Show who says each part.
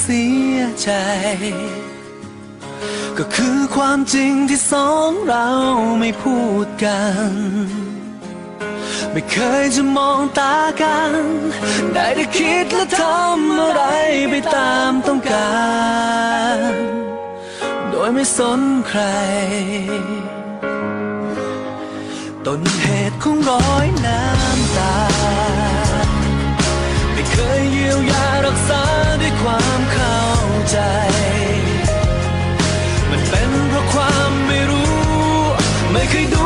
Speaker 1: เสียใจ ก็คือความจริงที่สองเราไม่พูดกัน ไม่เคยจะมองตากัน ได้แต่คิดและทำอะไรไปตามต้องการ โดยไม่สนใคร ต้นเหตุของรอยน้ำ ไ